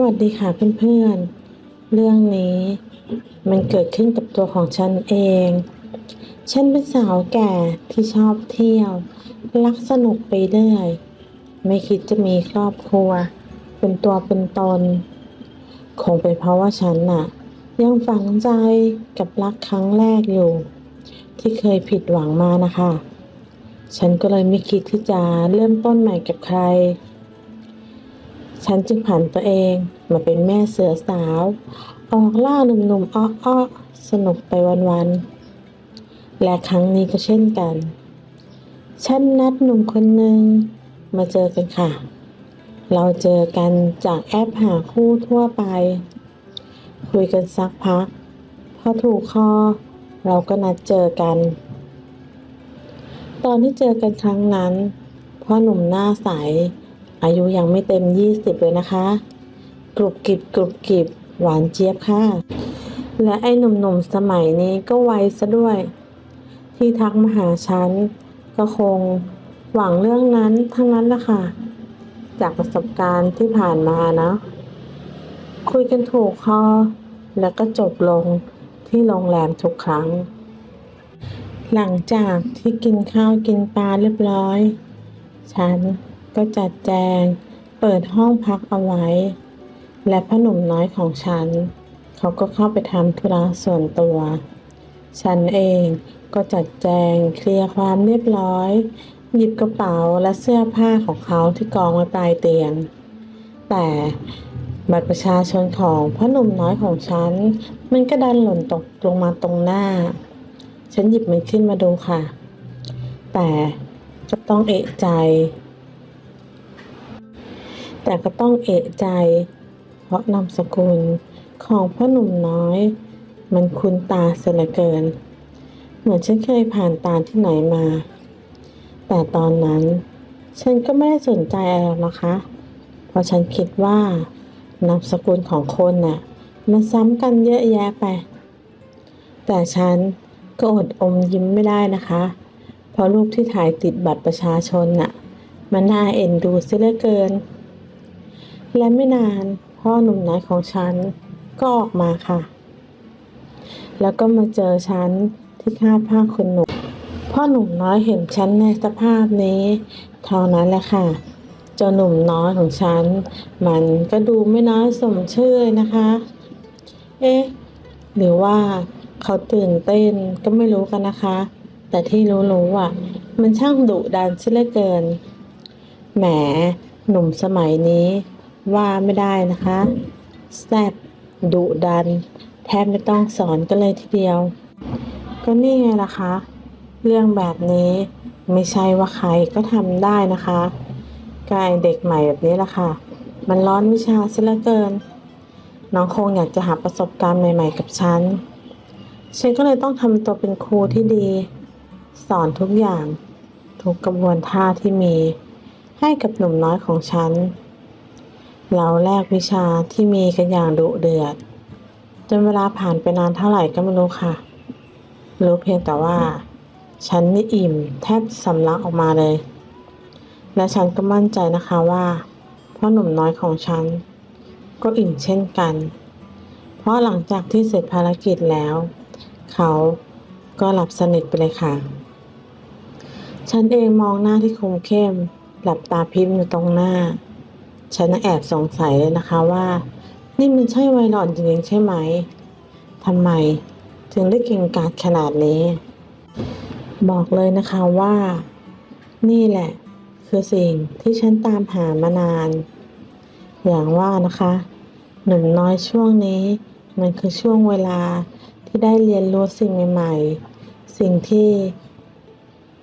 วัสดีค่ะเพื่อนๆ เรื่องนี้มันเกิดขึ้นกับตัวของฉันเอง ฉันเป็นสาวแก่ที่ชอบเที่ยว รักสนุกไปเรื่อย ไม่คิดจะมีครอบครัว เป็นตัวเป็นตน คงเป็นเพราะว่าฉันน่ะ ยังฝังใจกับรักครั้งแรกอยู่ ที่เคยผิดหวังมานะคะ ฉันก็เลยไม่คิดที่จะเริ่มต้นใหม่กับใคร ฉันจึงผันตัวเองมาเป็นแม่เสือสาว ออกล่าหนุ่มๆอ้อๆสนุกไปวันๆ และครั้งนี้ก็เช่นกัน ฉันนัดหนุ่มคนหนึ่งมาเจอกันค่ะ เราเจอกันจากแอปหาคู่ทั่วไป คุยกันสักพัก พอถูกคอ เราก็นัดเจอกัน ตอนที่เจอกันครั้งนั้นพ่อหนุ่มหน้าใส อายุยังไม่เต็มยี่สิบเลยนะคะ กรุบกริบกรุบกริบหวานเจี๊ยบค่ะ และไอ้หนุ่มๆสมัยนี้ก็ไวซะด้วย ที่ทักมาหาฉันก็คงหวังเรื่องนั้นทั้งนั้นละค่ะ จากประสบการณ์ที่ผ่านมานะ คุยกันถูกคอแล้วก็จบลงที่โรงแรมทุกครั้ง หลังจากที่กินข้าวกินปลาเรียบร้อย ฉัน ก็จัดแจง เปิดห้องพักเอาไว้ และพ่อหนุ่มน้อยของฉัน เขาก็เข้าไปทำธุระส่วนตัว ฉันเองก็จัดแจงเคลียร์ความเรียบร้อย หยิบกระเป๋าและเสื้อผ้าของเขาที่กองไว้ปลายเตียง แต่บัตรประชาชนของพ่อหนุ่มน้อยของฉัน มันก็ดันหล่นตกลงมาตรงหน้า ฉันหยิบมันขึ้นมาดูค่ะ แต่ก็ต้องเอะใจ แต่ก็ต้องเอะใจ เพราะนามสกุลของพ่อหนุ่มน้อย มันคุ้นตาเสียเหลือเกิน เหมือนฉันเคยผ่านตาที่ไหนมา แต่ตอนนั้น ฉันก็ไม่ได้สนใจอะไรหรอกนะคะ เพราะฉันคิดว่านามสกุลของคนน่ะมันซ้ำกันเยอะแยะไป แต่ฉันก็อดอมยิ้มไม่ได้นะคะ เพราะรูปที่ถ่ายติดบัตรประชาชนน่ะ มันน่าเอ็นดูเสียเหลือเกิน และไม่นานพ่อหนุ่มน้อยของฉันก็ออกมาค่ะ แล้วก็มาเจอฉันที่คาดผ้าคนหนุ่มพ่อหนุ่มน้อยเห็นฉันในสภาพนี้เท่านั้นแหละค่ะ เจ้าหนุ่มน้อยของฉัน มันก็ดูไม่น้อยสมชื่อเลยนะคะ เอ๊ะหรือว่าเขาตื่นเต้นก็ไม่รู้กันนะคะ แต่ที่รู้ๆอะ มันช่างดุดันเสียเหลือเกิน แหมหนุ่มสมัยนี้ ว่าไม่ได้นะคะแซ่บดุดัน แทบไม่ต้องสอนกันเลยทีเดียว ก็นี่ไงล่ะคะ เรื่องแบบนี้ไม่ใช่ว่าใครก็ทำได้นะคะกายเด็กใหม่แบบนี้ล่ะค่ะ มันร้อนวิชาเสียเหลือเกิน น้องคงอยากจะหาประสบการณ์ใหม่ ๆ กับฉัน ฉันก็เลยต้องทำตัวเป็นครูที่ดี สอนทุกอย่าง ทุกกระบวนท่าที่มี ให้กับหนุ่มน้อยของฉัน เราแลกวิชาที่มีกันอย่างดุเดือด จนเวลาผ่านไปนานเท่าไหร่ก็ไม่รู้ค่ะ รู้เพียงแต่ว่า ฉันนี่อิ่มแทบสำลักออกมาเลย และฉันก็มั่นใจนะคะว่าพ่อหนุ่มน้อยของฉัน ก็อิ่มเช่นกัน เพราะหลังจากที่เสร็จภารกิจแล้ว เขาก็หลับสนิทไปเลยค่ะ ฉันเองมองหน้าที่คมเข้ม หลับตาพิมพ์อยู่ตรงหน้า ฉันแอบสงสัยเลยนะคะว่า นี่มันใช่ไวหลอนจริงๆใช่ไหมทำไมถึงได้เก่งกาจขนาดนี้ บอกเลยนะคะว่า นี่แหละ คือสิ่งที่ฉันตามหามานาน อย่างว่านะคะ หนุ่มน้อยช่วงนี้ มันคือช่วงเวลาที่ได้เรียนรู้สิ่งใหม่ ๆ สิ่งที่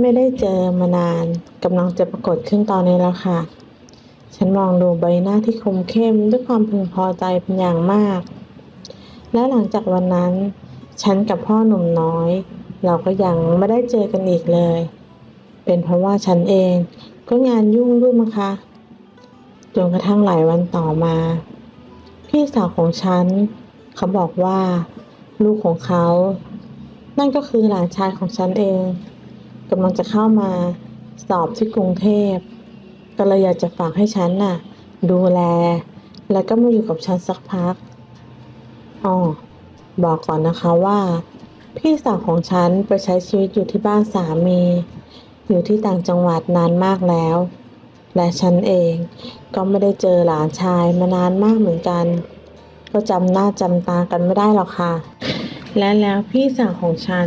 ไม่ได้เจอมานานกำลังจะปรากฏขึ้นตอนนี้แล้วค่ะ ฉันมองดูใบหน้าที่คมเข้มด้วยความพึงพอใจเป็นอย่างมาก และหลังจากวันนั้น ฉันกับพ่อหนุ่มน้อย เราก็ยังไม่ได้เจอกันอีกเลย เป็นเพราะว่าฉันเองก็งานยุ่งด้วยมั้งคะจนกระทั่งหลายวันต่อมา พี่สาวของฉัน เขาบอกว่า ลูกของเขา นั่นก็คือหลานชายของฉันเองกำลังจะเข้ามาสอบที่กรุงเทพ ก็เลยอยากจะฝากให้ฉันน่ะ ดูแล แล้วก็มาอยู่กับฉันสักพักอ๋อบอกก่อนนะคะว่า พี่สาวของฉันไปใช้ชีวิตอยู่ที่บ้านสามี อยู่ที่ต่างจังหวัดนานมากแล้ว และฉันเองก็ไม่ได้เจอหลานชายมานานมากเหมือนกัน ก็จำหน้าจำตากันไม่ได้หรอกค่ะ และแล้วพี่สาวของฉัน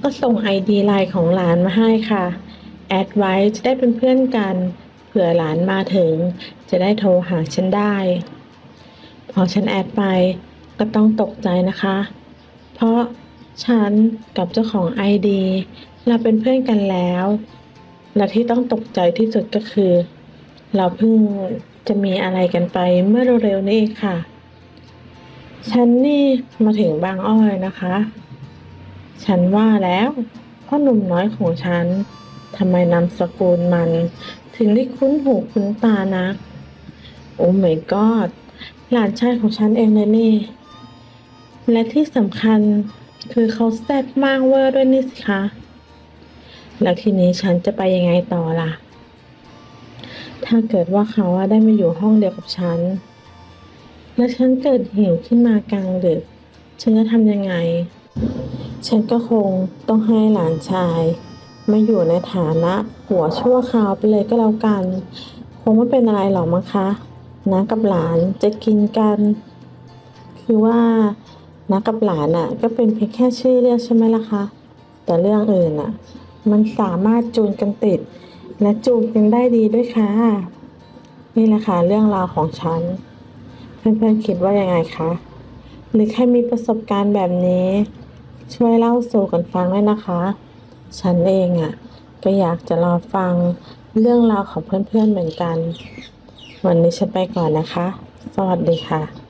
ก็ส่งไอดีไลน์ของหลานมาให้ค่ะ แอดไว้จะได้เป็นเพื่อนกัน ผื่อหลานมาถึง จะได้โทรหาฉันได้ พอฉันแอดไปก็ต้องตกใจนะคะ เพราะฉันกับเจ้าของไอดีเราเป็นเพื่อนกันแล้ว และที่ต้องตกใจที่สุดก็คือ เราเพิ่งจะมีอะไรกันไปเมื่อเร็วๆนี้ค่ะ ฉันนี่มาถึงบางอ้อยนะคะ ฉันว่าแล้วพ่อหนุ่มน้อยของฉันทำไมนามสกุลมัน ถึงได้คุ้นหูคุ้นตานัก โอ้ my god หลานชายของฉันเองเลยนี่ และที่สำคัญคือเขาแซ่บมากเวอร์ด้วยนี่สิคะ แล้วทีนี้ฉันจะไปยังไงต่อล่ะ ถ้าเกิดว่าเขาได้มาอยู่ห้องเดียวกับฉัน แล้วฉันเกิดหิวขึ้นมากลางดึก ฉันจะทำยังไง ฉันก็คงต้องให้หลานชาย มาอยู่ในฐานะหัวชั่วคราวไปเลยก็แล้วกัน คงไม่เป็นอะไรหรอกมั้งคะน้ากับหลานจะกินกัน คือว่าน้ากับหลานอะ ก็เป็นเพียงแค่ชื่อเรียกใช่ไหมล่ะคะ แต่เรื่องอื่นอะ มันสามารถจูนกันติด และจูนกันได้ดีด้วยค่ะ นี่แหละค่ะเรื่องราวของฉัน เพื่อนๆคิดว่ายังไงคะ หรือใครมีประสบการณ์แบบนี้ ช่วยเล่าสู่กันฟังด้วยนะคะ ฉันเองอะ ก็อยากจะรอฟังเรื่องราวของเพื่อนๆเหมือนกัน วันนี้ฉันไปก่อนนะคะ สวัสดีค่ะ